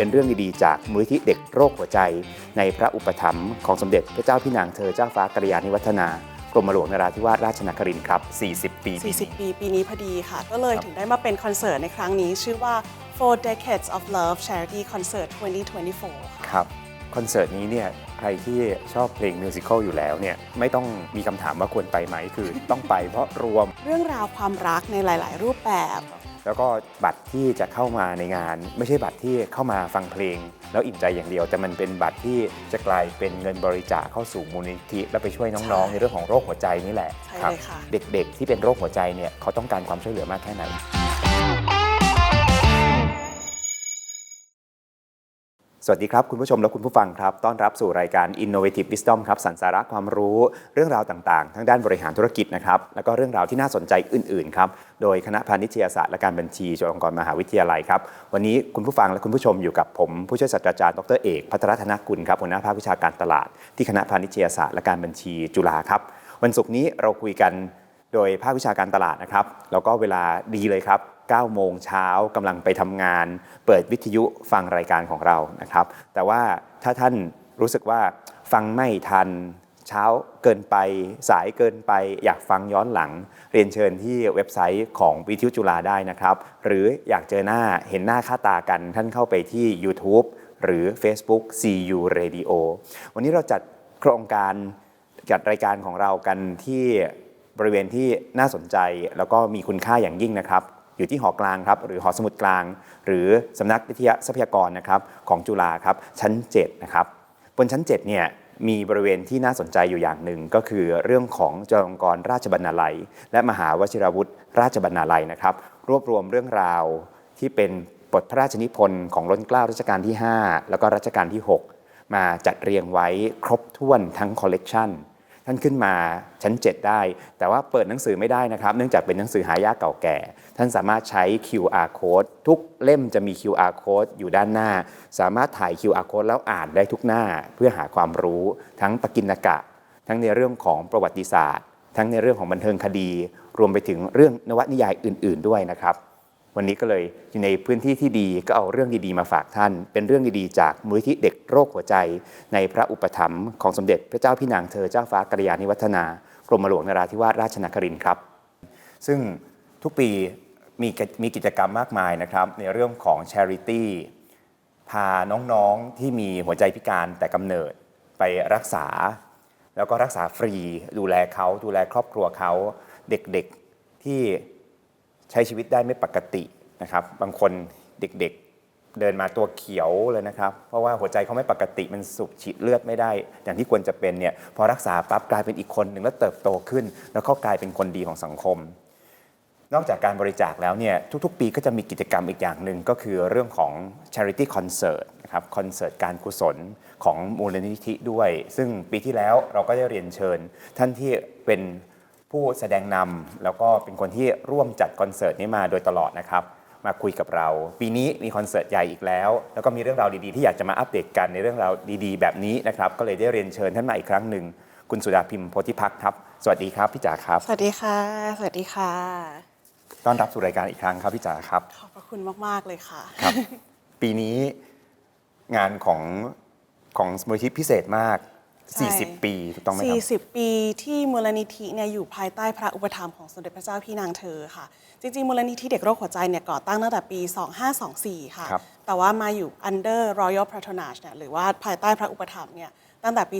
เป็นเรื่องดีๆจากมูลนิธิเด็กโรคหัวใจ ในพระอุปถัมภ์ของสมเด็จพระเจ้าพี่นางเธอเจ้าฟ้ากัลยาณิวัฒนากรมหลวงนราธิวาสราชนครินทร์ครับ 40 ปีปีนี้40 ปี ปีนี้พอดีค่ะ ก็เลยครับถึงได้มาเป็นคอนเสิร์ตในครั้งนี้ ชื่อว่า Four Decades of Love Charity Concert 2024ค่ะครับ คอนเสิร์ตนี้เนี่ย ใครที่ชอบเพลงมิวสิควลอยู่แล้วเนี่ย ไม่ต้องมีคำถามว่าควรไปไหม คือต้องไปเพราะรวม เรื่องราวความรักในหลาย ๆ รูปแบบ แล้วก็บัตรที่จะเข้ามาในงาน ไม่ใช่บัตรที่เข้ามาฟังเพลง แล้วอิ่มใจอย่างเดียว แต่มันเป็นบัตรที่จะกลายเป็นเงินบริจาคเข้าสู่มูลนิธิแล้วไปช่วยน้องๆใช่ในเรื่องของโรคหัวใจนี่แหละใช่ครัเลยค่ะ เด็กๆ ที่เป็นโรคหัวใจเนี่ยเขาต้องการความช่วยเหลือมากแค่ไหน วัสดีครับ คุณผู้ชมและคุณผู้ฟังครับ ต้อนรับสู่รายการ Innovative Wisdom ครับสันสาระความรู้เรื่องราวต่างๆ ทั้งด้านบริหารธุรกิจนะครับแล้วก็เรื่องราวที่น่าสนใจอื่นๆครับโดยคณะพาณิชยศาสตร์และการบัญชีจุฬาลงกรณ์มหาวิทยาลัยครับวันนี้คุณผู้ฟังและคุณผู้ชมอยู่กับผม ผู้ช่วยศาสตราจารย์ดรเอกพัทรธนกุลครับหัวหน้าภาควิชาการตลาด ที่คณะพาณิชยศาสตร์และการบัญชีจุฬาครับวันศุกร์นี้เราคุยกันโดยภาควิชาการตลาดนะครับแล้วก็เวลาดีเลยครับ 9โมงเช้ากำลังไปทำงาน เปิดวิทยุฟังรายการของเรานะครับ แต่ว่าถ้าท่านรู้สึกว่าฟังไม่ทันเช้าเกินไปสายเกินไป อยากฟังย้อนหลัง เรียนเชิญที่เว็บไซต์ของวิทยุจุฬาได้นะครับ หรืออยากเจอหน้าเห็นหน้าค่าตากันท่านเข้าไปที่ YouTube หรือ Facebook CU Radio วันนี้เราจัดโครงการจัดรายการของเรากันที่บริเวณที่น่าสนใจแล้วก็มีคุณค่าอย่างยิ่งนะครับ อยู่ที่หอกลางครับหรือหอสมุดกลาง หรือสำนักวิทยาทรัพยากรนะครับของจุฬาครับชั้น7นะครับบนชั้น7เนี่ยมีบริเวณที่น่าสนใจอยู่อย่างหนึ่งก็คือเรื่องของจุฬาลงกรณราชบรรณาลัย และมหาวชิรวุฒิราชบรรณาลัยนะครับ รวบรวมเรื่องราวที่เป็นบทพระราชนิพนธ์ของล้นเกล้ารัชกาลที่ 5 แล้วก็รัชกาลที่ 6 มาจัดเรียงไว้ครบถ้วนทั้งคอลเลกชัน ท่านขึ้นมาชั้น 7 ได้ แต่ว่าเปิดหนังสือไม่ได้นะครับ เนื่องจากเป็นหนังสือหายากเก่าแก่ ท่านสามารถใช้ QR code ทุกเล่มจะมี QR code อยู่ด้านหน้า สามารถถ่าย QR code แล้วอ่านได้ทุกหน้า เพื่อหาความรู้ทั้งปกิณกะ ทั้งในเรื่องของประวัติศาสตร์ ทั้งในเรื่องของบันเทิงคดี รวมไปถึงเรื่องนวนิยายอื่น ๆ ด้วยนะครับ วันนี้ก็เลยอยู่ในพื้นที่ที่ดีก็เอาเรื่องดีๆมาฝากท่าน เป็นเรื่องดีๆจากมูลนิธิเด็กโรคหัวใจ ในพระอุปถัมภ์ของสมเด็จพระเจ้าพี่นางเธอเจ้าฟ้ากัลยาณิวัฒนากรมหลวงนราธิวาสราชนครินครับ ซึ่งทุกปีมีกิจมีกิจกรรมมากมายนะครับ ในเรื่องของ Charity พาน้องๆที่มีหัวใจพิการแต่กำเนิดไปรักษา แล้วก็รักษาฟรี ดูแลเขาดูแลครอบครัวเขาเด็กๆที่ ใช้ชีวิตได้ไม่ปกตินะครับ บางคนเด็กๆเดินมาตัวเขียวเลยนะครับ เพราะว่าหัวใจเขาไม่ปกติมันสูบฉีดเลือดไม่ได้ อย่างที่ควรจะเป็นเนี่ยพอรักษาปั๊บกลายเป็นอีกคนหนึ่งแล้วเติบโตขึ้น แล้วเขากลายเป็นคนดีของสังคม นอกจากการบริจาคแล้วเนี่ยทุกๆ ปีก็จะมีกิจกรรมอีกอย่างหนึ่งก็คือเรื่องของ charity concert นะครับคอนเสิร์ตการกุศลของมูลนิธิด้วย ซึ่งปีที่แล้วเราก็ได้เรียนเชิญ ท่านที่เป็น ผู้แสดงนำแล้วก็เป็นคนที่ร่วมจัดคอนเสิร์ตนี้มาโดยตลอดนะครับ มาคุยกับเรา ปีนี้มีคอนเสิร์ตใหญ่อีกแล้ว แล้วก็มีเรื่องราวดีๆ ที่อยากจะมาอัปเดตกันในเรื่องราวดีๆ แบบนี้นะครับก็เลยได้เรียนเชิญท่านมาอีกครั้งหนึ่งคุณสุดาพิมพ์โพธิพักครับ สวัสดีครับพี่จ๋าครับ สวัสดีค่ะ สวัสดีค่ะ ต้อนรับสู่รายการอีกครั้งครับพี่จ๋าครับขอบพระคุณมากๆเลยค่ะครับ ปีนี้งานของของมูลนิธิพิเศษมาก ใช่ 40 ปีถูกต้องไหมครับ 40 ปีที่มูลนิธิเนี่ยอยู่ภายใต้พระอุปถัมภ์ของสมเด็จพระเจ้าพี่นางเธอค่ะ จริงๆ มูลนิธิเด็กโรคหัวใจเนี่ยก่อตั้งตั้งแต่ปี 2524 ค่ะ ครับ แต่ว่ามาอยู่ under royal patronage เนี่ยหรือว่าภายใต้พระอุปถัมภ์เนี่ยตั้งแต่ปี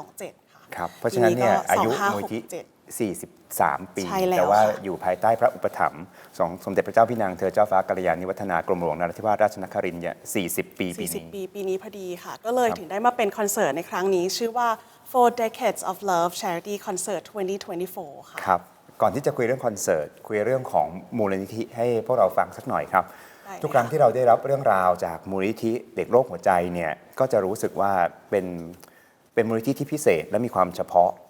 2527 ค่ะครับ เพราะฉะนั้นเนี่ยปีอายุก็มูลนิธิ2567 43 ปี ใช่แล้วแต่ว่าค่ะอยู่ภายใต้พระอุปถัมภ์ของสมเด็จพระเจ้าพี่นางเธอเจ้าฟ้ากัลยาณิวัฒนากรมหลวงนราธิวาสราชนครินทร์เนี่ย40 ปีปีนี้ 40 ปีปีนี้พอดีค่ะ ก็เลยครับถึงได้มาเป็นคอนเสิร์ตในครั้งนี้ ชื่อว่า Four Decades of Love Charity Concert 2024 ค่ะ ครับ ก่อนที่จะคุยเรื่องคอนเสิร์ต คุยเรื่องของมูลนิธิให้พวกเราฟังสักหน่อยครับ ได้เลยทุกครั้งค่ะ ที่เราได้รับเรื่องราวจากมูลนิธิเด็กโรคหัวใจเนี่ย ก็จะรู้สึกว่าเป็นเป็นมูลนิธิที่พิเศษและมีความเฉพาะเพ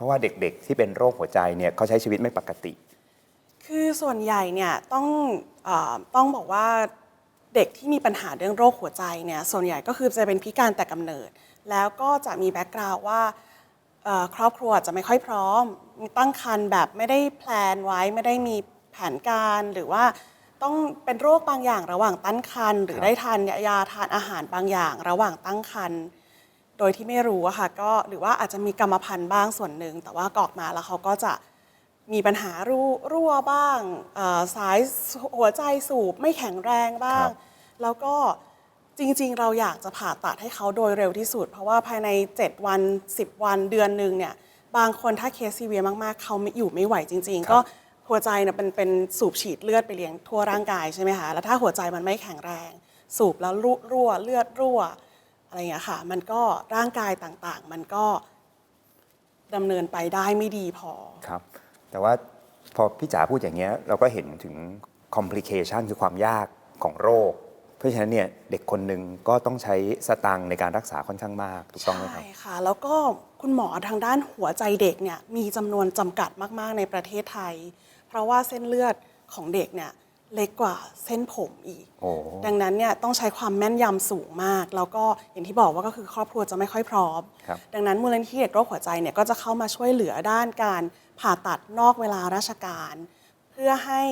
ราะว่าเด็กๆ ที่เป็นโรคหัวใจเนี่ยเขาใช้ชีวิตไม่ปกติ คือส่วนใหญ่เนี่ยต้องเออต้องบอกว่าเด็กที่มีปัญหาเรื่องโรคหัวใจเนี่ยส่วนใหญ่ก็คือจะเป็นพิการแต่กำเนิด แล้วก็จะมีแบ็กกราวด์ว่าเอ่อครอบครัวจะไม่ค่อยพร้อม ตั้งครรภ์แบบไม่ได้แพลนไว้ไม่ได้มีแผนการหรือว่าต้องเป็นโรคบางอย่างระหว่างตั้งครรภ์หรือได้ทานยาทานอาหารบางอย่าง ระหว่างตั้งครรภ์ โดยที่ไม่รู้อะค่ะก็หรือว่าอาจจะมีกรรมพันธุ์บ้างส่วนหนึ่ง แต่ว่ากออกมาแล้วเขาก็จะมีปัญหารั่วรั่วบ้างเอ่อสายหัวใจสูบไม่แข็งแรงบ้างครับแล้วก็จริงๆ เราอยากจะผ่าตัดให้เขาโดยเร็วที่สุด เพราะว่าภายใน 7 วัน 10 วันเดือนหนึ่งเนี่ยบางคนถ้าเคสซีเวียมากๆ เขาไม่อยู่ไม่ไหวจริงครับๆก็หัวใจเนี่ยเป็นเป็นสูบฉีดเลือดไปเลี้ยงทั่วร่างกายใช่ไหมคะแล้วถ้าหัวใจมันไม่แข็งแรง สูบแล้วรั่วรั่วเลือดรั่ว อะไรอย่างเงี้ยค่ะ มันก็ร่างกายต่างๆ มันก็ดำเนินไปได้ไม่ดีพอ ครับ แต่ว่าพอพี่จ๋าพูดอย่างเงี้ยเราก็เห็นถึง complication คือความยากของโรค เพราะฉะนั้นเนี่ยเด็กคนหนึ่งก็ต้องใช้สตังค์ในการรักษาค่อนข้างมากถูกต้องไหมครับ ใช่ค่ะ แล้วก็คุณหมอทางด้านหัวใจเด็กเนี่ยมีจำนวนจำกัดมาก ๆ ในประเทศไทย เพราะว่าเส้นเลือดของเด็กเนี่ย เล็กกว่าเส้นผมอีก โอ้ดังนั้นเนี่ยต้องใช้ความแม่นยำสูงมาก แล้วก็อย่างที่บอกว่าก็คือครอบครัวจะไม่ค่อยพร้อม ครับ ดังนั้นมูลนิธิเด็กโรคหัวใจเนี่ยก็จะเข้ามาช่วยเหลือด้านการผ่าตัดนอกเวลาราชการ เพื่อให้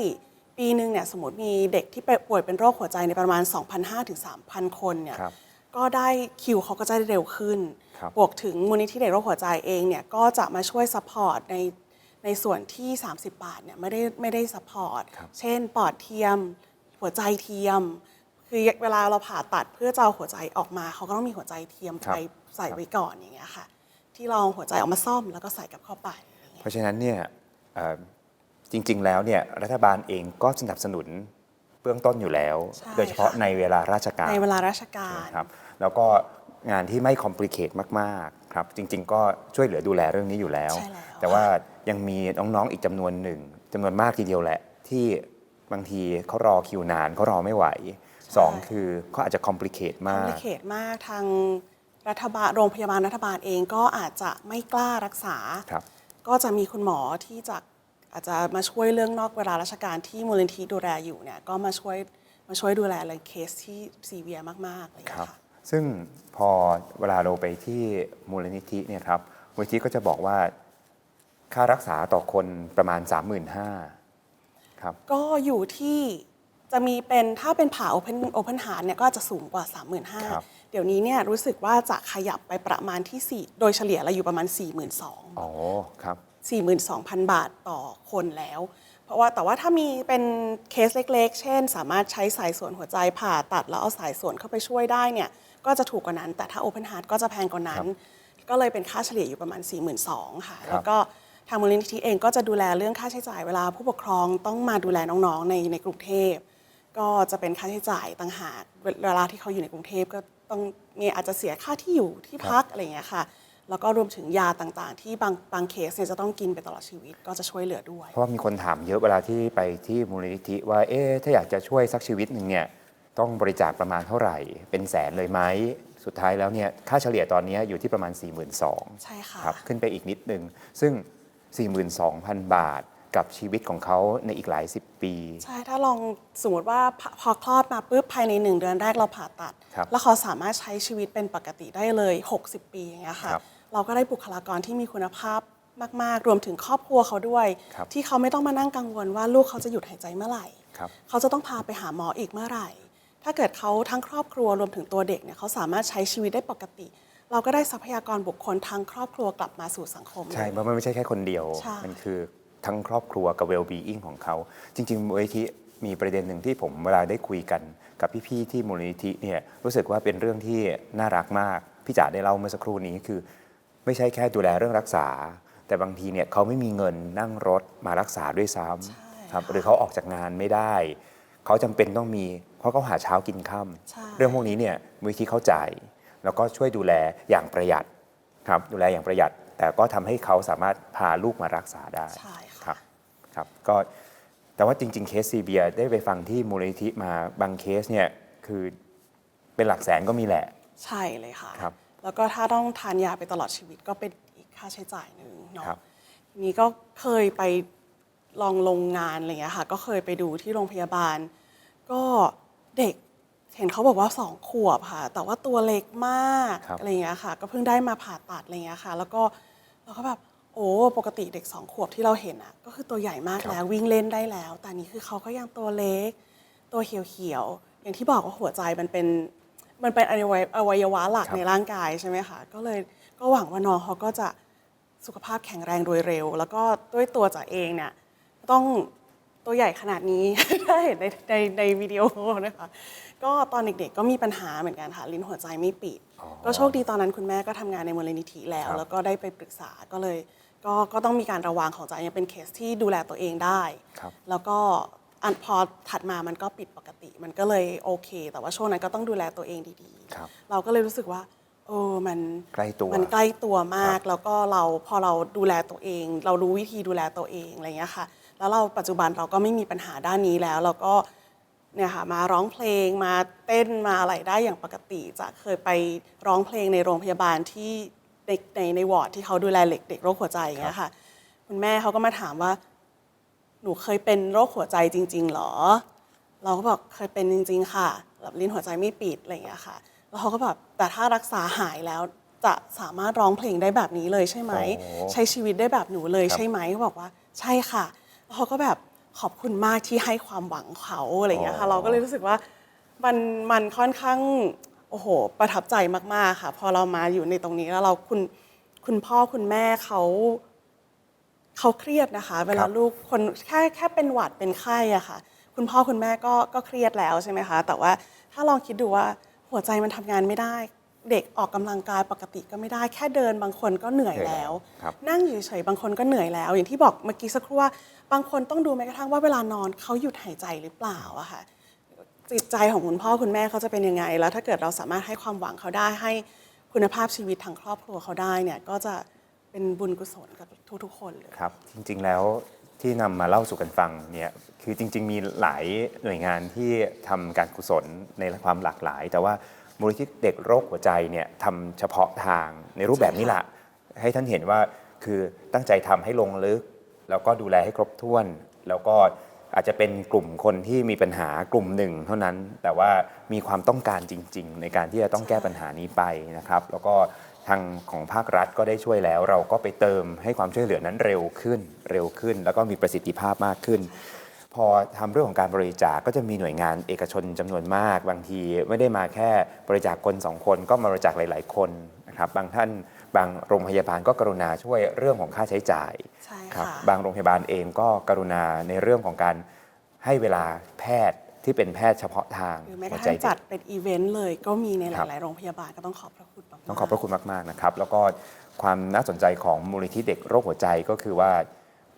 ปีหนึ่งเนี่ยสมมติมีเด็กที่ป่วยเป็นโรคหัวใจในยประมาณ 2,500ถึง3,000 คนเนี่ยครับก็ได้คิวเขาก็จะได้เร็วขึ้น ครับ บวกถึงมูลนิธิเด็กโรคหัวใจเองเนี่ยก็จะมาช่วยซัพพอร์ตใน ในส่วนที่ 30 บาทเนี่ยไม่ได้ไม่ได้ซัพพอร์ตครับเช่น ปอดเทียม หัวใจเทียม คือเวลาเราผ่าตัดเพื่อจะเอาหัวใจออกมา เขาก็ต้องมีหัวใจเทียมครับไปใส่ไว้ก่อนอย่างเงี้ยค่ะ ที่ลองหัวใจออกมาซ่อมแล้วก็ใส่กลับเข้าไปอะไรเงี้ยเพราะฉะนั้นเนี่ยเอ่อจริง ๆ แล้วเนี่ยรัฐบาลเองก็สนับสนุนเบื้องต้นอยู่แล้วใช่โดยเฉพาะค่ะในเวลาราชการในเวลาราชการครับแล้วก็งานที่ไม่คอมพลีเคทมาก ๆ ครับ จริง ๆ ก็ช่วยเหลือดูแลเรื่องนี้อยู่แล้วใช่แล้วแต่ว่า ยังมีน้องๆอีกจำนวนหนึ่งจำนวนมากทีเดียวแหละ ที่บางทีเขารอคิวนานเขารอไม่ไหวสองคือเขาอาจจะคอมพลีเคทคอมามกพลิเคทมากทางรัฐบาลโรงพยาบาลรัฐบาลเองก็อาจจะไม่กล้ารักษาครับก็จะมีคุณหมอที่จะอาจจะมาช่วยเรื่องนอกเวลาราชการที่มูลนิธิดูแลอยู่เนี่ยก็มาช่วยมาช่วยดูแลเรื่องเคสที่ซีเวียมากๆอะไรอย่างคเงี้รับยค่ะซึ่งพอเวลาเราไปที่มูลนิธิเนี่ยครับมูลนิธิก็จะบอกว่า ค่ารักษาต่อคนประมาณ 35,000ครับ ก็อยู่ที่จะมีเป็นถ้าเป็นผ่า Open Open Heart เนี่ยก็อาจจะสูงกว่า ครับ 35,000 เดี๋ยวนี้เนี่ยรู้สึกว่าจะขยับไปประมาณที่ 4 โดยเฉลี่ยเราอยู่ประมาณ 42,000 อ๋อครับ 42,000 บาทต่อคนแล้ว เพราะว่าแต่ว่าถ้ามีเป็นเคสเล็กๆ เช่น สามารถใช้สายส่วนหัวใจผ่าตัดแล้วเอาสายส่วนเข้าไปช่วยได้เนี่ยก็จะถูกกว่านั้น แต่ถ้า Open Heart ก็จะแพงกว่านั้น ก็เลยเป็นค่าเฉลี่ยอยู่ประมาณ 42,000ค่ะครับแล้วก็ ทางมูลนิธิเองก็จะดูแลเรื่องค่าใช้จ่ายเวลา ผู้ปกครองต้องมาดูแลน้องๆในในกรุงเทพ ก็จะเป็นค่าใช้จ่ายต่างหากเวเวลาที่เขาอยู่ในกรุงเทพก็ต้องมีอาจจะเสียค่าที่อยู่ที่พักอะไรอย่างเงี้ยค่ะแล้วก็รวมถึงยาต่างๆ ที่บางบางเคสเนี่ยจะต้องกินไปตลอดชีวิตก็จะช่วยเหลือด้วย เพราะว่ามีคนถามเยอะเวลาที่ไปที่มูลนิธิว่าเอ๊ะถ้าอยากจะช่วยสักชีวิตหนึ่งเนี่ยต้องบริจาคประมาณเท่าไหร่ เป็นแสนเลยไหมสุดท้ายแล้วเนี่ยค่าเฉลี่ยตอนนี้อยู่ที่ประมาณ 4 2 0 0 0ใช่ค่ะครับขึ้นไปอีกนิดนึงซึ่ง 42,000 บาทกับชีวิตของเขาในอีกหลายสิบปี ใช่ ถ้าลองสมมติว่าพอพอคลอดมาปุ๊บภายในหนึ่งเดือนแรกเราผ่าตัด ครับแล้วเขาสามารถใช้ชีวิตเป็นปกติได้เลย 60 ปีอย่างเงี้ยค่ะครับเราก็ได้บุคลากรที่มีคุณภาพมาก ๆ รวมถึงครอบครัวเขาด้วย ครับ ที่เขาไม่ต้องมานั่งกังวลว่าลูกเขาจะหยุดหายใจเมื่อไหร่ ครับ เขาจะต้องพาไปหาหมออีกเมื่อไหร่ ถ้าเกิดเขาทั้งครอบครัวรวมถึงตัวเด็กเนี่ยเขาสามารถใช้ชีวิตได้ปกติ เราก็ได้ทรัพยากรบุคคลทั้งครอบครัวกลับมาสู่สังคม ใช่เลยเพราะมันไม่ใช่แค่คนเดียว ใช่ มันคือทั้งครอบครัวกับ well-being ของเขา จริงๆมูลนิธิมีประเด็นหนึ่งที่ผมเวลาได้คุยกันกับพี่ๆที่มูลนิธิเนี่ยรู้สึกว่าเป็นเรื่องที่น่ารักมาก พี่จ๋าได้เล่าเมื่อสักครู่นี้คือ ไม่ใช่แค่ดูแลเรื่องรักษา แต่บางทีเนี่ยเขาไม่มีเงินนั่งรถมารักษาด้วยซ้ำครับหรือเขาออกจากงานไม่ได้ เขาจำเป็นต้องมีเพราะเขาหาเช้ากินค่ใช่ำเรื่องพวกนี้เนี่ยมูลนิธิเข้าใจ แล้วก็ช่วยดูแลอย่างประหยัดครับดูแลอย่างประหยัด แต่ก็ทำให้เขาสามารถพาลูกมารักษาได้ใช่ค่ะครับครับก็แต่ว่าจริง ๆ เคสซีเบียได้ไปฟังที่มูลนิธิมาบางเคสเนี่ยคือเป็นหลักแสนก็มีแหละ ใช่เลยค่ะครับแล้วก็ถ้าต้องทานยาไปตลอดชีวิตก็เป็นอีกค่าใช้จ่ายหนึ่งเนาะครับทีนี้ก็เคยไปลองลงงานอะไรเงี้ยค่ะ ก็เคยไปดูที่โรงพยาบาล ก็เด็ก เห็นเขาบอกว่าสองขวบค่ะ แต่ว่าตัวเล็กมากครับ อะไรเงี้ยค่ะ ก็เพิ่งได้มาผ่าตัดอะไรเงี้ยค่ะ แล้วก็เราก็แบบโอ้ปกติเด็กสองขวบที่เราเห็นอะก็คือตัวใหญ่มากแล้ววิ่งเล่นได้แล้ว แต่อันนี้คือเขาก็ยังตัวเล็ก ตัวเขียวๆอย่างที่บอกว่าหัวใจมันเป็นมันเป็นอวัยอวัยวะหลักครับ ในร่างกายใช่ไหมคะก็เลยก็หวังว่าน้องเขาก็จะสุขภาพแข็งแรงโดยเร็ว แล้วก็ด้วยตัวจ๋าเองเนี่ยต้องตัวใหญ่ขนาดนี้ ถ้าเห็นในในในวิดีโอนะคะ ก็ตอนเด็กๆก็มีปัญหาเหมือนกันค่ะลิ้นหัวใจไม่ปิด อ๋อ ก็โชคดีตอนนั้นคุณแม่ก็ทำงานในมูลนิธิแล้ว ครับ แล้วก็ได้ไปปรึกษาก็เลยก็ก็ต้องมีการระวังของจ๋ายังเป็นเคสที่ดูแลตัวเองได้ ครับ แล้วก็อันพอถัดมามันก็ปิดปกติ มันก็เลยโอเค แต่ว่าช่วงนั้นก็ต้องดูแลตัวเองดีครับ ๆ เราก็เลยรู้สึกว่าเออมันใกล้ตัว มันใกล้ตัวมากครับแล้วก็เราพอเราดูแลตัวเอง เรารู้วิธีดูแลตัวเองอะไรเงี้ยค่ะ แล้วเราปัจจุบันเราก็ไม่มีปัญหาด้านนี้แล้ว เราก็ เนี่ยค่ะมาร้องเพลงมาเต้นมาอะไรได้อย่างปกติ จะเคยไปร้องเพลงในโรงพยาบาลที่ในในในวอร์ดที่เขาดูแลเด็กเด็กโรคหัวใจอย่างเงี้ยค่ะคุณแม่เขาก็มาถามว่า หนูเคยเป็นโรคหัวใจจริง ๆหรอ เราก็บอกเคยเป็นจริง ๆ ค่ะแบบลิ้นหัวใจไม่ปิดอะไรอย่างเงี้ยค่ะ แล้วเขาก็แบบแต่ถ้ารักษาหายแล้วจะสามารถร้องเพลงได้แบบนี้เลยใช่ไหมโอ้ใช้ชีวิตได้แบบหนูเลยครับใช่ไหมเขาบอกว่า ใช่ค่ะแล้วเขาก็แบบ ขอบคุณมากที่ให้ความหวังเขาอะไรอย่างเงี้ยค่ะอ๋อเราก็เลยรู้สึกว่ามันมันค่อนข้างโอ้โห ประทับใจมากๆค่ะ พอเรามาอยู่ในตรงนี้แล้วเราคุณคุณพ่อคุณแม่เขาเขาเครียดนะคะ เวลาลูกคนแค่แค่เป็นหวัดเป็นไข้อะค่ะ คุณพ่อคุณแม่ก็ก็เครียดแล้วใช่ไหมคะ แต่ว่าถ้าลองคิดดูว่าหัวใจมันทำงานไม่ได้ เด็กออกกำลังกายปกติก็ไม่ได้แค่เดินบางคนก็เหนื่อยแล้วครับนั่งอยู่เฉยๆบางคนก็เหนื่อยแล้ว อย่างที่บอกเมื่อกี้สักครู่ว่า บางคนต้องดูแม้กระทั่งว่าเวลานอนเขาหยุดหายใจหรือเปล่าอะค่ะจิตใจของคุณพ่อคุณแม่เขาจะเป็นยังไง แล้วถ้าเกิดเราสามารถให้ความหวังเขาได้ให้คุณภาพชีวิตทางครอบครัวเขาได้เนี่ยก็จะเป็นบุญกุศลกับทุกๆ คนเลยครับ จริงๆแล้วที่นำมาเล่าสู่กันฟังเนี่ยคือจริง ๆ มีหลายหน่วยงานที่ทำการกุศลในความหลากหลาย แต่ว่า มูลนิธิเด็กโรคหัวใจเนี่ยทำเฉพาะทางในรูปแบบนี้แหละให้ท่านเห็นว่าคือตั้งใจทำให้ลงลึก แล้วก็ดูแลให้ครบถ้วน แล้วก็อาจจะเป็นกลุ่มคนที่มีปัญหากลุ่มหนึ่งเท่านั้น แต่ว่ามีความต้องการจริง ๆ ในการที่จะต้องแก้ปัญหานี้ไปนะครับ แล้วก็ทางของภาครัฐก็ได้ช่วยแล้ว เราก็ไปเติมให้ความช่วยเหลือนั้นเร็วขึ้น เร็วขึ้น แล้วก็มีประสิทธิภาพมากขึ้น พอทำเรื่องของการบริจาคก็จะมีหน่วยงานเอกชนจำนวนมาก บางทีไม่ได้มาแค่บริจาคคนสองคนก็มาบริจาคหลาย ๆ คนนะครับบางท่านบางโรงพยาบาลก็กรุณาช่วยเรื่องของค่าใช้จ่ายใช่ครับค่ะบางโรงพยาบาลเองก็กรุณาในเรื่องของการให้เวลาแพทย์ที่เป็นแพทย์เฉพาะทางหรือแม้กหัวระใจทั่งเด็จัดกเป็นอีเวนต์เลยก็มีในหครับลาย ๆ โรงพยาบาลก็ต้องขอบพระคุณมากๆต้องขอบพระคุณมาก ๆ นะครับ แล้วก็ความน่าสนใจของมูลนิธิเด็กโรคหัวใจก็คือว่า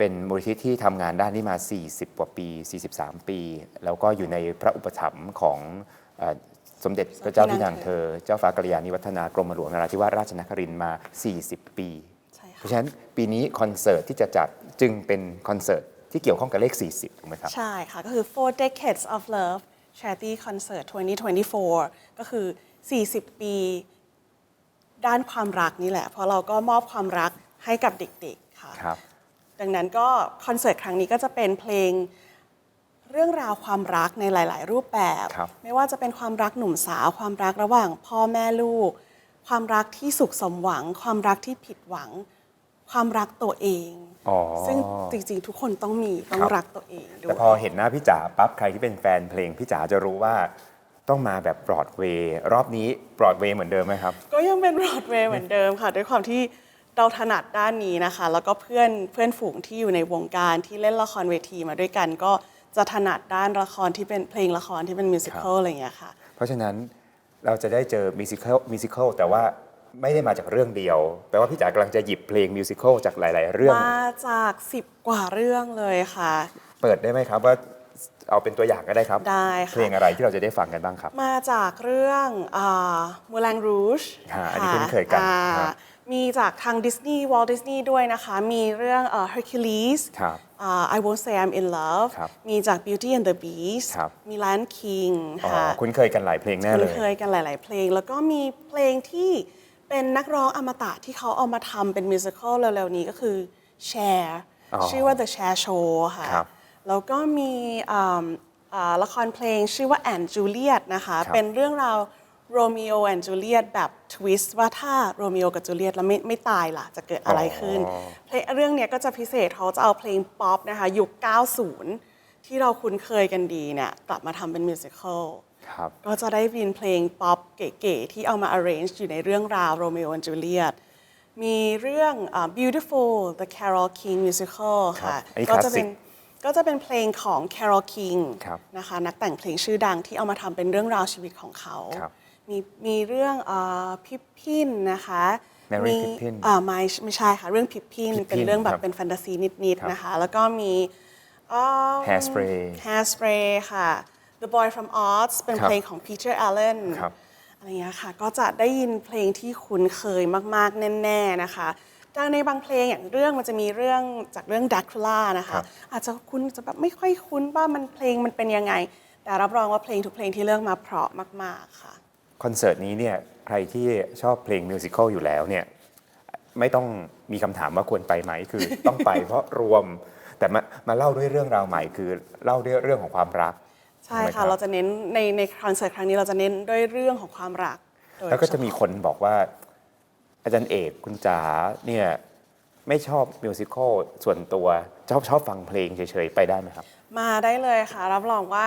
เป็นมูลนิธิที่ทำงานด้านนี้มา 40 กว่าปี 43 ปี แล้วก็อยู่ในพระอุปถัมภ์ของเอ่อสมเด็จพระเจ้าพี่นางเธอ เจ้าฟ้ากรยานิวัฒนากรมหลวงนราธิวาสราชนครินทร์มา 40 ปีใช่เพค่ะราะฉะนั้นปีนี้คอนเสิร์ตที่จะจัดจึงเป็นคอนเสิร์ตที่เกี่ยวข้องกับเลข 40 ถูกไหมครับ ใช่ค่ะ ก็คือ Four Decades of Love Charity Concert 2024 ก็คือ 40 ปี ด้านความรักนี่แหละ เพราะเราก็มอบความรักให้กับเด็กๆ ค่ะครับ ดังนั้นก็คอนเสิร์ตครั้งนี้ก็จะเป็นเพลงเรื่องราวความรักในหลาย ๆ รูปแบบครับไม่ว่าจะเป็นความรักหนุ่มสาว ความรักระหว่างพ่อแม่ลูก ความรักที่สุขสมหวัง ความรักที่ผิดหวัง ความรักตัวเองอ๋อซึ่งจริง ๆ ทุกคนต้องมีต้องครับรักตัวเองด้วแต่ยพอเห็นหน้าพี่จ๋าปั๊บใครที่เป็นแฟนเพลงพี่จ๋าจะรู้ว่าต้องมาแบบบรอดเวย์รอบนี้บรอดเวย์เหมือนเดิมไหมครับ ก็ยังเป็นบรอดเวย์เหมือนเดิมค่ะ ด้วยความที่ เราถนัดด้านนี้นะคะ แล้วก็เพื่อนเพื่อนฝูงที่อยู่ในวงการที่เล่นละครเวทีมาด้วยกัน ก็จะถนัดด้านละครที่เป็นเพลงละครที่เป็นมิวสิควลอะไรอย่างเงี้ยค่ะ เพราะฉะนั้นเราจะได้เจอมิวสิควลมิวสิควลแต่ว่าไม่ได้มาจากเรื่องเดียว แปลว่าพี่จ๋ากำลังจะหยิบเพลงมิวสิควลจากหลาย ๆ เรื่อง มาจากสิบกว่าเรื่องเลยค่ะ เปิดได้ไหมครับว่าเอาเป็นตัวอย่างก็ได้ครับได้ค่ะ เพลงอะไรที่เราจะได้ฟังกันบ้างครับ มาจากเรื่องมูลังรูชค่ะอันนี้คุ้นเคยกันครับ มีจากทางดิสนีย์วอลดิสนีย์ด้วยนะคะ มีเรื่องเอ่อ Hercules ครับ อ่า I won't say I'm in love ครับ มีจาก Beauty and the Beast ครับ มี Lion King อ๋อค่ะ คุ้นเคยกันหลายเพลงแน่คุ้เลนย เคยกันหลาย ๆ เพลง แล้วก็มีเพลงที่เป็นนักร้องอมตะที่เขาเอามาทำเป็นมิวสิควลเร็ว ๆ นี้ก็คือ Share อ๋อชื่อว่า The Share Show ค่ะ ครับแล้วก็มีอ่าอ่าละครเพลงชื่อว่า Anne Juliet นะคะ ครับเป็นเรื่องราว โรมิโอแอนจูเลียตแบบทวิสต์ว่าถ้าโรมิโอกับจูเลียตแล้วไม่ไม่ตายล่ะ จะเกิดอะไรขึ้นอ๋อเพลงเรื่องเนี้ยก็จะพิเศษเขาจะเอาเพลงป๊อปนะคะ ยุค 90 ที่เราคุ้นเคยกันดีเนี่ยกลับมาทำเป็นมิวสิควลครับก็จะได้ยินเพลงป๊อปเก๋ๆที่เอามา arrange อยู่ในเรื่องราว Romeo and Juliet มีเรื่องอ่า Beautiful The Carol King Musical ค่ะครับอันนี้ก็จะเป็น classic ก็จะเป็นเพลงของ Carol King ครับนะคะนักแต่งเพลงชื่อดังที่เอามาทำเป็นเรื่องราวชีวิตของเขาครับ มีมีเรื่องพิปพินนะคะ Mary มี Pippin อ่าไม่ไม่ใช่ค่ะ เรื่องพิปพิน Pippin เป็นเรื่องแบครับบเป็นแฟนตาซีนิดครับ ๆนะคะ แล้วก็มีอ่า Hairspray Hairspray ค่ะ The Boy from Oz เป็นครับเพลงของ Peter Allen ครับ อะไรอย่างเงี้ยค่ะ ก็จะได้ยินเพลงที่คุ้นเคยมาก ๆ แน่ ๆ นะคะดังในบางเพลงอย่างเรื่องมันจะมีเรื่องจากเรื่อง Dracula นะครัคะ บ อาจจะคุณจะแบบไม่ค่อยคุ้นว่ามันเพลงมันเป็นยังไง แต่รับรองว่าเพลงทุกเพลงที่เลือกมาเพราะมาก ๆ ค่ะ คอนเสิร์ตนี้เนี่ยใครที่ชอบเพลงมิวสิควลอยู่แล้วเนี่ยไม่ต้องมีคำถามว่าควรไปไหมคือต้องไปเพราะรวมแต่มามาเล่าด้วยเรื่องราวใหม่คือเล่าด้วยเรื่องของความรัก ใช่ถูกไหมค่ะรับเราจะเน้นในในคอนเสิร์ตครั้งนี้เราจะเน้นด้วยเรื่องของความรักโดยแล้วก็จะมีเฉพาคนบอกว่า อาจารย์เอกคุณจ๋าเนี่ยไม่ชอบมิวสิควลส่วนตัวชอบชอบฟังเพลงเฉยๆ ไปได้ไหมครับ มาได้เลยค่ะ รับรองว่า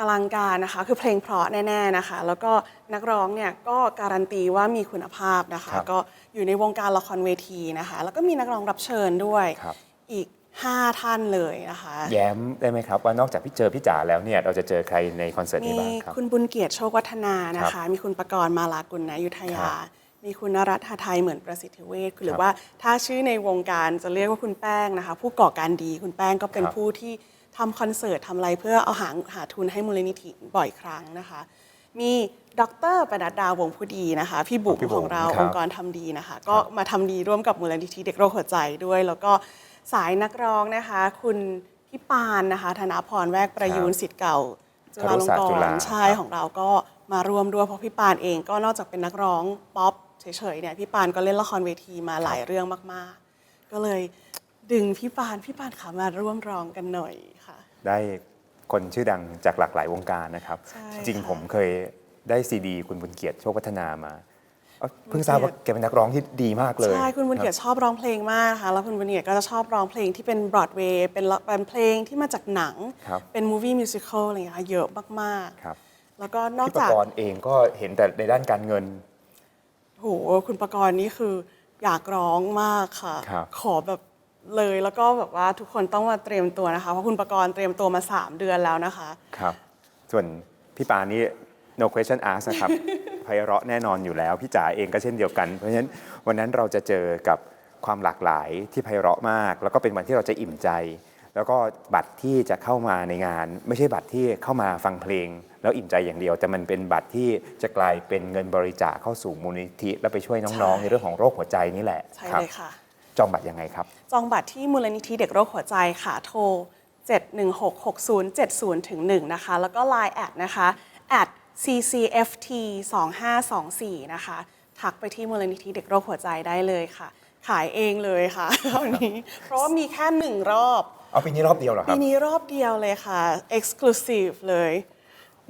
อลังการนะคะ คือเพลงเพราะแน่ๆนะคะ แล้วก็นักร้องเนี่ยก็การันตีว่ามีคุณภาพนะคะครับก็อยู่ในวงการละครเวทีนะคะ แล้วก็มีนักร้องรับเชิญด้วยครับอีก 5 ท่านเลยนะคะ แย้มได้ไหมครับ ว่านอกจากพี่เจอพี่จ๋าแล้วเนี่ยเราจะเจอใครในคอนเสิร์ตมีนี้บ้างครับคุณบุญเกียรติโชควัฒนานะครัคะบมีคุณประกรณ์มาลากุลนายุทธยาครับมีคุณนรัตน์หไทยเหมือนประสิทธิเวชหรืครัอบว่าถ้าชื่อในวงการจะเรียกว่าคุณแป้งนะคะ ผู้ก่อการดีคุณแป้งก็เป็นครับผู้ที่ ทำคอนเสิร์ตทำอะไรเพื่อเอาหาหาทุนให้มูลนิธิบ่อยครั้งนะคะ มีดรปนัดดาวงผู้ดีนะคะ พี่บุ๋มพี่บุ๋มของเราครับองค์กรทำดีนะคะ ก็มาทำดีร่วมกับมูลนิธิเด็กโรคหัวใจด้วย แล้วก็สายนักร้องนะคะ คุณพี่ปานนะคะธนาพรแวกประยูนสิทธิ์เก่าจุฬาลงกครุศาสตร์จุรฬา ณ์ใช่ครับของเราก็มาร่วมด้วยเพราะพี่ปานเองก็นอกจากเป็นนักร้องป๊อปเฉยๆเนี่ยพี่ปานก็เล่นละครเวทีมาหลายเรื่องมากๆ ก็เลย ดึงพี่ปานพี่ปานขามาร่วมร้องกันหน่อยค่ะ ได้คนชื่อดังจากหลากหลายวงการนะครับ ใช่จริงค่ะๆผมเคยได้ซีดี คุณบุญเกียรติโชคพัฒนามาเอ้าเพิ่งทราบว่าแกเป็นนักร้องที่ดีมากเลยใช่ คุณบุญเกียรติชอบร้องเพลงมากนะคะ แล้วคุณบุญเกียรติก็จะชอบร้องเพลงที่เป็นบรอดเวย์เป็นละเป็นเพลงที่มาจากหนัง ครับเป็นมูวี่มิวสิควลอะไรอย่างเงี้ยค่ะเยอะมากครับๆ แล้วก็นอกพี่ประจาก กรณ์เองก็เห็นแต่ในด้านการเงิน โหคุณประกรณ์นี่คืออยากร้องมากค่ะ ครับ ขอแบบ เลยแล้วก็แบบว่าทุกคนต้องมาเตรียมตัวนะคะ เพราะคุณประกรณ์เตรียมตัวมา 3 เดือนแล้วนะคะ ครับ ส่วนพี่ปานี่ no question asked นะครับ ไพเราะแน่นอนอยู่แล้ว พี่จ๋าเองก็เช่นเดียวกัน เพราะฉะนั้นวันนั้นเราจะเจอกับความหลากหลายที่ไพเราะมาก แล้วก็เป็นวันที่เราจะอิ่มใจ แล้วก็บัตรที่จะเข้ามาในงาน ไม่ใช่บัตรที่เข้ามาฟังเพลง แล้วอิ่มใจอย่างเดียว แต่มันเป็นบัตรที่จะกลายเป็นเงินบริจาคเข้าสู่มูลนิธิ แล้วไปช่วยน้องๆ ใช่ ในเรื่องของโรคหัวใจนี่แหละใช่ครับเลยค่ะ จองบัตรยังไงครับ จองบัตรที่มูลนิธิเด็กโรคหัวใจค่ะโทร 7166070ถึง1นะคะ แล้วก็ Line แอดนะคะ at ccft 2524 นะคะ ทักไปที่มูลนิธิเด็กโรคหัวใจได้เลยค่ะ ขายเองเลยค่ะคราวนี้ เพราะว่ามีแค่หนึ่งรอบ เอาปีนี้รอบเดียวเหรอคปีรับนี้รอบเดียวเลยค่ะ exclusive เลย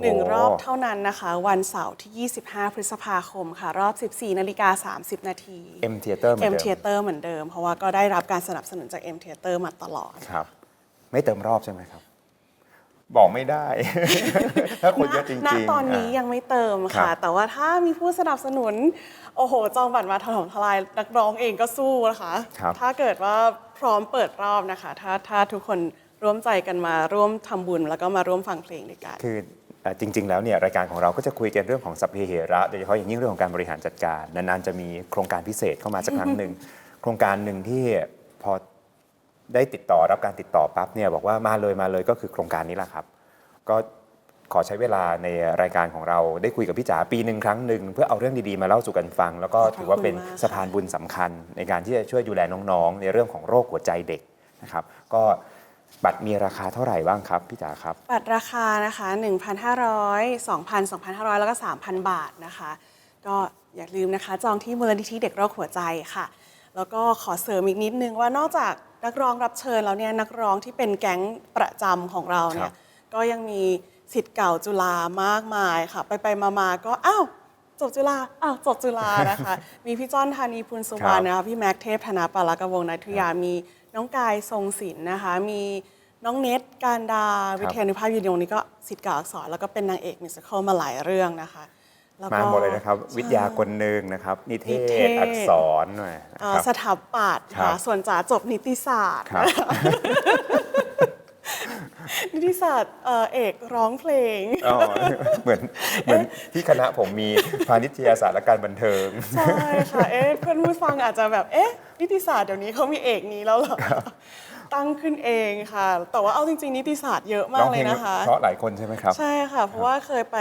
หนึ่งโอ้รอบเท่านั้นนะคะ วันเสาร์ที่ 25 พฤษภาคมค่ะ รอบ 14นาฬิกา30 นาที M Theater เหมือน M เดิม Theater เหมือนเดิม เพราะว่าก็ได้รับการสนับสนุนจาก M Theater มาตลอดครับ ไม่เติมรอบใช่ไหมครับ บอกไม่ได้ ถ้าคนเยอะจริงณๆตอนนี้อะยังไม่เติมครัค่ะบแต่ว่าถ้ามีผู้สนับสนุน โอ้โห จองบัตรมาถล่มทลายนักร้องเองก็สู้นะคะครับถ้าเกิดว่าพร้อมเปิดรอบนะคะ ถ้าถ้าทุกคนร่วมใจกันมาร่วมทำบุญแล้วก็มาร่วมฟังเพลงด้วยกันคือเอ่อ จริง ๆ แล้วเนี่ยรายการของเราก็จะคุยกันเรื่องของสัพเพเหระโดยเฉพาะอย่างยิ่งเรื่องของการบริหารจัดการ นานๆจะมีโครงการพิเศษเข้ามาสักครั้งหนึ่งโครงการหนึ่งที่พอได้ติดต่อรับการติดต่อปั๊บเนี่ยบอกว่ามาเลยมาเลยก็คือโครงการนี้แหละครับ ก็ขอใช้เวลาในรายการของเราได้คุยกับพี่จ๋าปีหนึ่งครั้งหนึ่งเพื่อเอาเรื่องดีๆมาเล่าสู่กันฟัง แล้วก็ขอบพระถือว่าเป็นคุณมากค่ะสะพานบุญสำคัญ ในการที่จะช่วยดูแลน้องๆ ในเรื่องของโรคหัวใจเด็กนะครับ ก็ บัตรมีราคาเท่าไหร่บ้างครับพี่จ๋าครับ บัตรราคานะคะ 1,500 2,000 2,500 แล้วก็ 3,000 บาทนะคะ ก็อย่าลืมนะคะ จองที่มูลนิธิเด็กโรคหัวใจค่ะ แล้วก็ขอเสริมอีกนิดนึงว่านอกจากนักร้องรับเชิญแล้วเนี่ยนักร้องที่เป็นแก๊งประจำของเราเนี่ครัยบ ก็ยังมีสิทธิ์เก่าจุฬามากมายค่ะ ไปไปมามาก็อ้าวจบจุฬาอ้าวจบจุฬานะคะ มีพี่จ้อนธานีพูลสุวรรณนะคะพี่แม็กเทพธนาปารากวงศ์นัทยามี น้องกายทรงศิลป์นะคะ มีน้องเนตการดาวิทยานุภาพยืนยงนี่ก็สิทธิ์เก่าอักษรแล้วก็เป็นนางเอกมิวสิควลมาหลายเรื่องนะคะแล้วมาก็ หมดเลยนะครับ วิทยาคนหนึ่งนะครับ นิเทนิเทศ ศอักษรหน่อยนะเอ่อครับ สถาปัตย์ครัค่ะบส่วนจ๋าจบนิติศาสตร์ครับ นิติศาสตร์เอ่อเอกร้องเพลง อ๋อเหมือนเหมือนที่คณะผมมีพาณิชยศาสตร์และการบันเทิง ใช่ค่ะ เอ๊ะเพื่อนผู้ฟังอาจจะแบบ เอ๊ะ นิติศาสตร์เดี๋ยวนี้เขามีเอกนี้แล้วเหรอ ตั้งขึ้นเองค่ะ แต่ว่าเอาจริงๆนิติศาสตร์เยอะมาร้กองเลเพลยงนะคะ เพราะหลายคนใช่ไหมครับ ใช่ค่ะ เพราะว่าเคยไป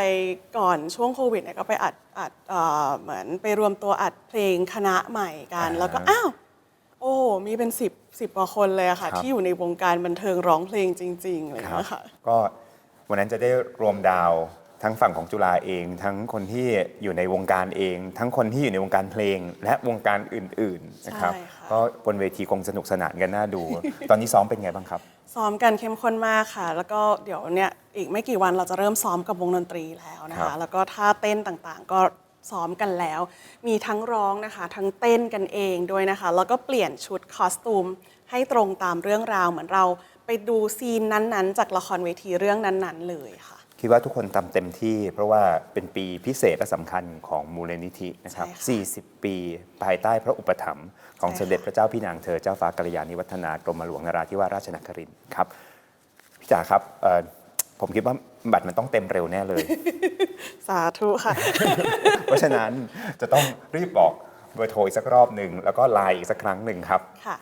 ก่อนช่วงโควิดเนี่ยก็ไปอัดอัดเอ่อเหมือนไปรวมตัวอัดเพลงคณะใหม่กันอ่าแล้วก็ อ้าว โอ้มีเป็นสิบสิบกว่าคนเลยอะค่ะ ครับ ที่อยู่ในวงการบันเทิงร้องเพลงจริงๆเลยครับนะคะก็วันนั้นจะได้รวมดาวทั้งฝั่งของจุฬาเอง ทั้งคนที่อยู่ในวงการเอง ทั้งคนที่อยู่ในวงการเพลง และวงการอื่นๆนะครับใช่ค่ะก็บนเวทีคงสนุกสนานกันน่าดู ตอนนี้ซ้อมเป็นไงบ้างครับ ซ้อมกันเข้มข้นมากค่ะ แล้วก็เดี๋ยวเนี่ยอีกไม่กี่วันเราจะเริ่มซ้อมกับวงดนตรีแล้วนะครัคะ บ แล้วก็ท่าเต้นต่างๆ ก็ ซ้อมกันแล้ว มีทั้งร้องนะคะ ทั้งเต้นกันเองด้วยนะคะ แล้วก็เปลี่ยนชุดคอสตูมให้ตรงตามเรื่องราวเหมือนเราไปดูซีนนั้นๆ จากละครเวทีเรื่องนั้นๆ เลยค่ะ คิดว่าทุกคนทำเต็มที่ เพราะว่าเป็นปีพิเศษและสำคัญของมูลนิธินะครับใช่ค่ะ 40 ปี ภายใต้พระอุปถัมภ์ของใช่สมเด็จค่ะพระเจ้าพี่นางเธอเจ้าฟ้ากัลยาณิวัฒนากรมหลวงนราธิวาสราชนครินทร์ครับพี่จ๋าครับเอ่อ ผมคิดว่าบัตรมันต้องเต็มเร็วแน่เลย สาธุค่ะ เพราะฉะนั้นจะต้องรีบบอกเบอร์โทรอีกสักรอบหนึ่งแล้วก็ไลน์อีกสักครั้งหนึ่งครับค่ะ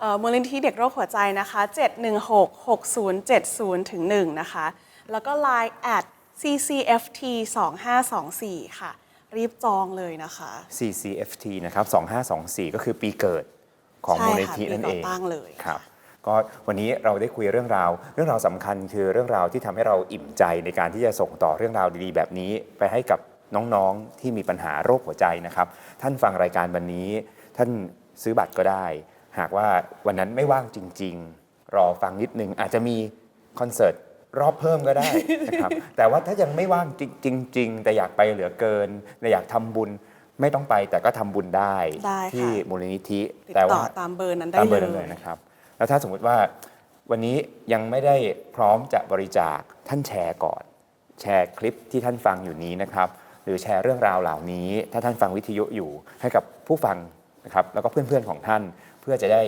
เอ่อมูลนิธิเด็กโรคหัวใจนะคะ 716-6070ถึง1นะคะ แล้วก็ Line at ccft 2524ค่ะ รีบจองเลยนะคะ CCFT นะครับ 2524 ก็คือปีเกิดของใช่มูลนิค่ะธินั่นปีเองก่อตั้งเลยครับ ก็วันนี้เราได้คุยเรื่องราว เรื่องราวสำคัญคือเรื่องราวที่ทำให้เราอิ่มใจในการที่จะส่งต่อเรื่องราวดีๆ แบบนี้ ไปให้กับน้องๆที่มีปัญหาโรคหัวใจนะครับ ท่านฟังรายการวันนี้ ท่านซื้อบัตรก็ได้ หากว่าวันนั้นไม่ว่างจริง ๆ รอฟังนิดนึงอาจจะมีคอนเสิร์ตรอบเพิ่มก็ได้นะครับ แต่ว่าถ้ายังไม่ว่างจริง ๆ แต่อยากไปเหลือเกินแต่อยากทำบุญไม่ต้องไปแต่ก็ทำบุญได้ได้ค่ะที่มูลนิธิติดแต่ต่ว่าอตามเบอร์นั้นได้ตามเบเลอร์นั้นเลยยนะครับ แล้วถ้าสมมุติว่าวันนี้ยังไม่ได้พร้อมจะบริจาคท่านแชร์ก่อน แชร์คลิปที่ท่านฟังอยู่นี้นะครับ หรือแชร์เรื่องราวเหล่านี้ ถ้าท่านฟังวิทยุอยู่ให้กับผู้ฟังนะครับแล้วก็เพื่อนๆของท่านเพื่อจะได้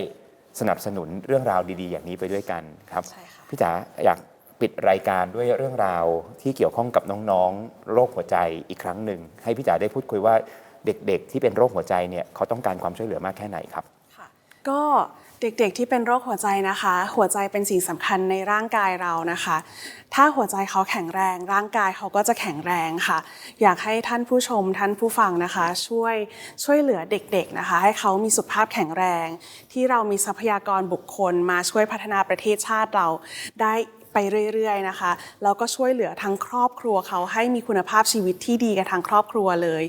สนับสนุนเรื่องราวดีๆ อย่างนี้ไปด้วยกันครับใช่ค่ะพี่จ๋าอยากปิดรายการด้วยเรื่องราวที่เกี่ยวข้องกับน้องๆ โรคหัวใจอีกครั้งหนึ่ง ให้พี่จ๋าได้พูดคุยว่าเด็กๆ ที่เป็นโรคหัวใจเนี่ยเขาต้องการความช่วยเหลือมากแค่ไหนครับค่ะก็ เด็กๆที่เป็นโรคหัวใจนะคะ หัวใจเป็นสิ่งสำคัญในร่างกายเรานะคะ ถ้าหัวใจเขาแข็งแรง ร่างกายเขาก็จะแข็งแรงค่ะ อยากให้ท่านผู้ชมท่านผู้ฟังนะคะ ช่วยช่วยเหลือเด็กๆนะคะ ให้เขามีสุขภาพแข็งแรง ที่เรามีทรัพยากรบุคคลมาช่วยพัฒนาประเทศชาติเราได้ ไปเรื่อยๆนะคะแล้วก็ช่วยเหลือทั้งครอบครัวเขาให้มีคุณภาพชีวิตที่ดีกันทั้งครอบครัวเลย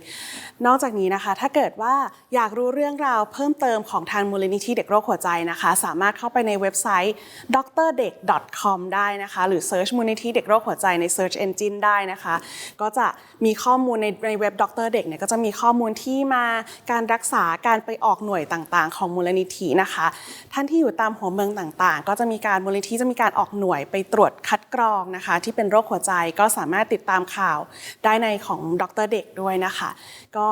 นอกจากนี้นะคะ ถ้าเกิดว่าอยากรู้เรื่องราวเพิ่มเติมของทางมูลนิธิเด็กโรคหัวใจนะคะ สามารถเข้าไปในเว็บไซต์ drdeck.com ได้นะคะ หรือ search มูลนิธิเด็กโรคหัวใจใน search engine ได้นะคะ ก็จะมีข้อมูลในในเว็บดรเด็กเนี่ยก็จะมีข้อมูลที่มาการรักษาการไปออกหน่วยต่างๆ ของมูลนิธินะคะ ท่านที่อยู่ตามหัวเมืองต่างๆ ก็จะมีการมูลนิธิจะมีการออกหน่วยไปตรวจรวจคัดกรองนะคะที่เป็นโรคหัวใจก็สามารถติดตามข่าวได้ในของดรเด็กด้วยนะคะ ก็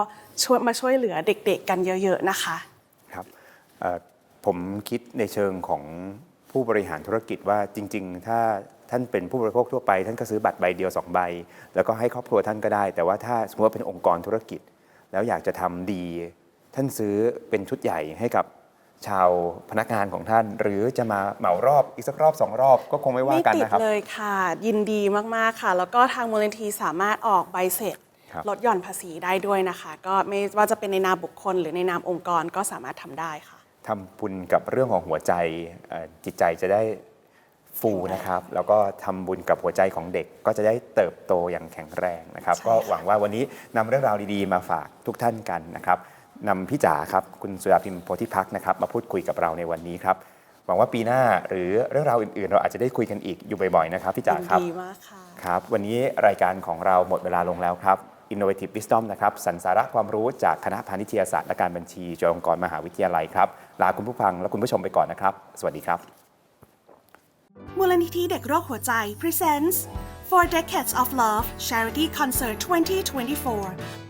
ช่วยมาช่วยเหลือเด็กๆกันเยอะๆนะคะครับผมคิดในเชิงของผู้บริหารธุรกิจว่าจริง ๆ ถ้าท่านเป็นผู้บริโภคทั่วไป ท่านก็ซื้อบัตรใบเดียว2ใบ แล้วก็ให้ครอบครัวท่านก็ได้ แต่ว่าถ้าสมมติว่าเป็นองค์กรธุรกิจ แล้วอยากจะทำดี ท่านซื้อเป็นชุดใหญ่ให้กับ ชาวพนักงานของท่าน หรือจะมาเหมารอบอีกสักรอบสองรอบก็คงไม่ว่าไม่กันติดนะครับ เลยค่ะ ยินดีมากๆค่ะ แล้วก็ทางมูลนิธิสามารถออกใบเสร็จครับ ลดหย่อนภาษีได้ด้วยนะคะ ก็ไม่ว่าจะเป็นในนามบุคคล หรือในนามองค์กรก็สามารถทำได้ค่ะ ทำบุญกับเรื่องของหัวใจเอ่อจิตใจจะได้ฟูนะครับ แล้วก็ทำบุญกับหัวใจของเด็กก็จะได้เติบโตอย่างแข็งแรงนะครับ ใช่ก็ค่ะหวังว่าวันนี้นำเรื่องราวดีๆมาฝากทุกท่านกันนะครับ นำพี่จ๋าครับคุณสุดาพิมพ์โพธิพักษ์นะครับมาพูดคุยกับเราในวันนี้ครับหวังว่าปีหน้าหรือเรื่องราวอื่นๆ เราอาจจะได้คุยกันอีกอยู่บ่อยๆนะครับพี่จ๋ายินครับดีมากค่ะครับ วันนี้รายการของเราหมดเวลาลงแล้วครับ Innovative Wisdom นะครับสันสาระความรู้จากคณะพาณิชยศาสตร์และการบัญชีจุฬาลงกรณ์มหาวิทยาลัยครับลาคุณผู้ฟังและคุณผู้ชมไปก่อนนะครับ สวัสดีครับ มูลนิธิเด็กโรคหัวใจ presents Four Decades of Love Charity Concert 2024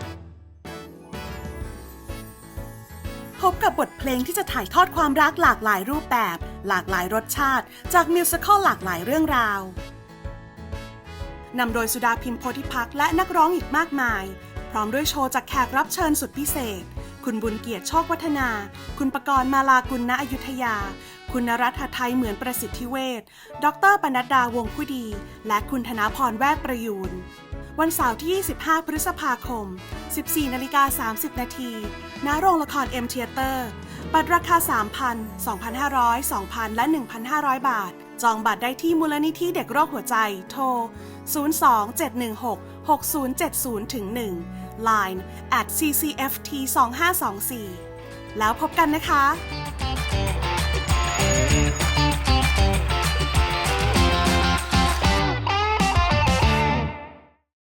พบกับบทเพลงที่จะถ่ายทอดความรักหลากหลายรูปแบบ หลากหลายรสชาติ จากมิวสิควลหลากหลายเรื่องราวนำโดยสุดาพิมพ์โพธิพักษ์และนักร้องอีกมากมาย พร้อมด้วยโชว์จากแขกรับเชิญสุดพิเศษ คุณบุญเกียรติโชควัฒนา คุณประกรณ์มาลากุลณอยุธยา คุณนรัฐไทยเหมือนประสิทธิเวชดรปนัดดาวงผู้ดี และคุณธนาพรแวกประยูน วันเสาร์ที่ 25 พฤษภาคม 14นาฬิกา30 นาทีณโรงละคร M Theater บัตรราคา 3,000 2,500 2,000 และ 1,500 บาท จองบัตรได้ที่มูลนิธิเด็กโรคหัวใจ โทร 02 716 6070ถึง1 Line at ccft 2524แล้วพบกันนะคะ